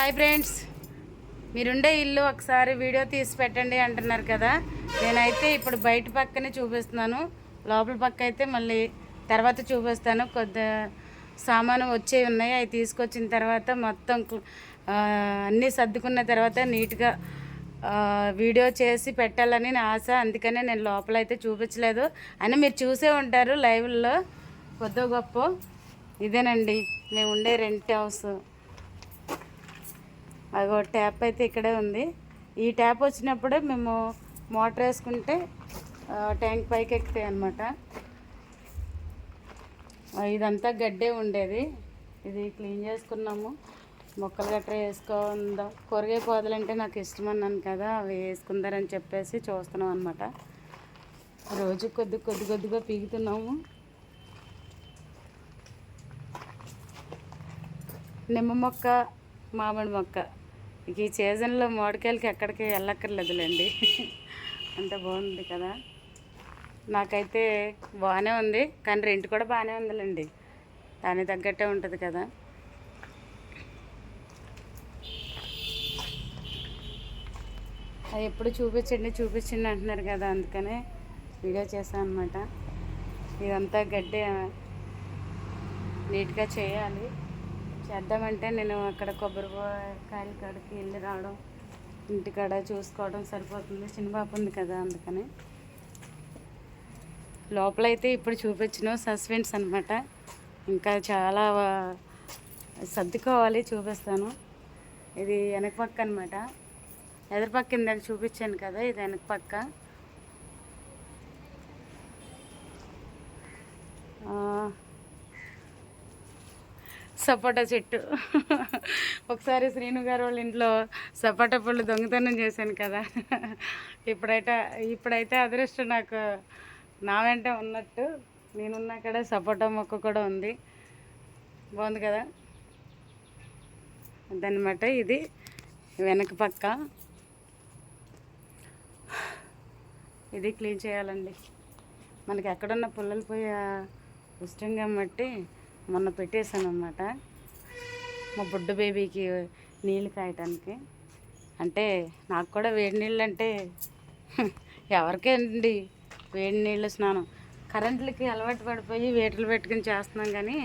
Hi friends. మీరుండే ఇల్లు ఒకసారి వీడియో తీసి పెట్టండి అంటున్నారు కదా. నేనైతే ఇప్పుడు బయట పక్కనే చూపిస్తున్నాను. లోపల పక్క అయితే మళ్ళీ తర్వాత చూపిస్తాను. కొద్ది సామాను వచ్చేవి ఉన్నాయి. అవి తీసుకొచ్చిన తర్వాత మొత్తం అన్నీ సర్దుకున్న తర్వాత నీట్గా వీడియో చేసి పెట్టాలని నా ఆశ. అందుకనే నేను లోపల అయితే చూపించలేదు. అని మీరు చూసే ఉంటారు లైవ్లో. కొద్ది గొప్ప. ఇదేనండి. మేము ఉండే రెంట్ హౌస్. అగో ట్యాప్ అయితే ఇక్కడే ఉంది. ఈ ట్యాప్ వచ్చినప్పుడే మేము మోటార్ వేసుకుంటే ట్యాంక్ పైకి ఎక్కుతాయి అనమాట ఇదంతా గడ్డే ఉండేది. ఇది క్లీన్ చేసుకున్నాము. మొక్కలు గట్రా వేసుకుందాం. కూరగాయ పోదలంటే నాకు ఇష్టం అన్నాను కదా అవి వేసుకుందారని చెప్పేసి చూస్తున్నాం అనమాట రోజు కొద్ది కొద్ది కొద్దిగా పీగుతున్నాము. నిమ్మ మొక్క మామిడి మొక్క. ఇంక ఈ సీజన్లో మామిడికాయలకి ఎక్కడికి వెళ్ళక్కర్లేదులేండి. అంత బాగుంది కదా. నాకైతే బాగానే ఉంది కానీ రెంట్ కూడా బాగానే ఉందిలేండి. దానికి తగ్గట్టే ఉంటుంది కదా. అది ఎప్పుడు చూపించండి చూపించండి అంటున్నారు కదా అందుకనే వీడియో చేశాను అనమాట ఇదంతా గడ్డి నీట్గా చేయాలి. చేద్దామంటే నేను అక్కడ కొబ్బరి కాయలు కాడికి వెళ్ళి రావడం ఇంటికాడ చూసుకోవడం సరిపోతుంది. చిన్న పాప ఉంది కదా అందుకని. లోపలైతే ఇప్పుడు చూపించిన సస్పెన్స్ అనమాట ఇంకా చాలా సర్దుకోవాలి చూపిస్తాను. ఇది వెనక పక్క అనమాట ఎదురు పక్క ఇందాక చూపించాను కదా ఇది వెనక పక్క. Uh, సపోటా చెట్టు. ఒకసారి శ్రీను గారు వాళ్ళ ఇంట్లో సపోటా పళ్ళు దొంగతనం చేశాను కదా. ఇప్పుడైతే ఇప్పుడైతే అదృష్టం నాకు నా వెంట ఉన్నట్టు. నేనున్న అక్కడ సపోటా మొక్క కూడా ఉంది. బాగుంది కదా? అదనమాట ఇది. వెనక పక్క. ఇది క్లీన్ చేయాలండి. మనకి ఎక్కడున్న పుల్లలు పోయే ఇష్టంగా బట్టి మొన్న పెట్టేశాను అనమాట మా బుడ్డ బేబీకి నీళ్ళు కాయటానికి అంటే నాకు కూడా వేడి నీళ్ళు అంటే ఎవరికేండి వేడి నీళ్ళు స్నానం. కరెంట్లకి అలవాటు పడిపోయి వేటలు పెట్టుకుని చేస్తున్నాం కానీ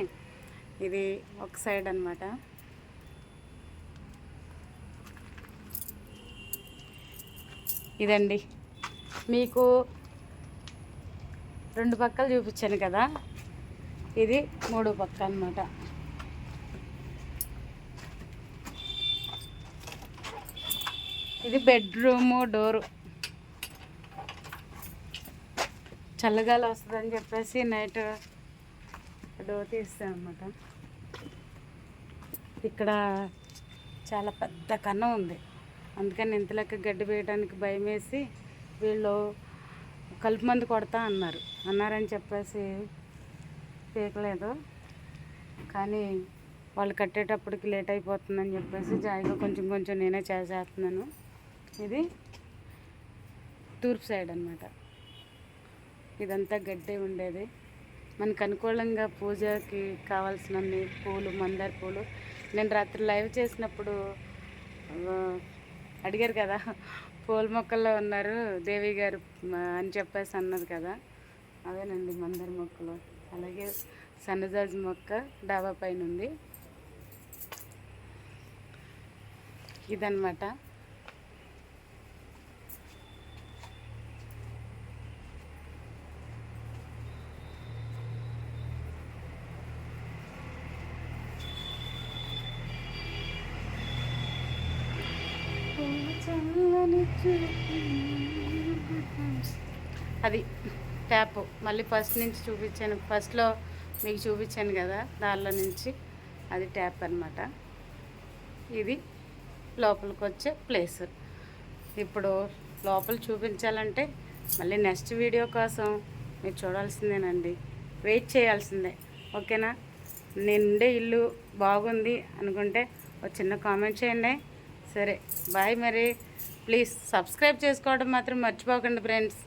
ఇది ఒక సైడ్ అనమాట ఇదండి. మీకు రెండు పక్కలు చూపించాను కదా. ఇది మూడు పక్క అనమాట ఇది బెడ్రూము డోరు. చల్లగాలి వస్తుందని చెప్పేసి నైట్ డోర్ తీస్తాం అనమాట ఇక్కడ చాలా పెద్ద కన్నం ఉంది. అందుకని ఇంతలోకి గడ్డి వేయడానికి భయం వేసి వీళ్ళు కలుపు మందు కొడతా అన్నారు. అన్నారని చెప్పేసి పీకలేదు. కానీ వాళ్ళు కట్టేటప్పటికి లేట్ అయిపోతుందని చెప్పేసి జాయిగా కొంచెం కొంచెం నేనే చేసేస్తున్నాను. ఇది తూర్పు సైడ్ అనమాట ఇదంతా గడ్డి ఉండేది. మనకు అనుకూలంగా పూజకి కావాల్సినన్ని పూలు మందార పూలు. నేను రాత్రి లైవ్ చేసినప్పుడు అడిగారు కదా పూల మొక్కల్లో ఉన్నారు దేవి గారు అని చెప్పేసి అన్నది కదా. అదేనండి మందార మొక్కలు. అలాగే సన్నజాజి మొక్క డాబా పైన ఉంది ఇదన్నమాట. అది ట్యాప్. మళ్ళీ ఫస్ట్ నుంచి చూపించాను. ఫస్ట్లో మీకు చూపించాను కదా దానిలో నుంచి అది ట్యాప్ అన్నమాట. ఇది లోపలికి వచ్చే ప్లేస్. ఇప్పుడు లోపల చూపించాలంటే మళ్ళీ నెక్స్ట్ వీడియో కోసం మీరు చూడాల్సిందేనండి. వెయిట్ చేయాల్సిందే. ఓకేనా? నేను ఉండే ఇల్లు బాగుంది అనుకుంటే ఒక చిన్న కామెంట్ చేయండి. సరే బాయ్ మరి. ప్లీజ్ సబ్స్క్రైబ్ చేసుకోవడం మాత్రం మర్చిపోకండి ఫ్రెండ్స్.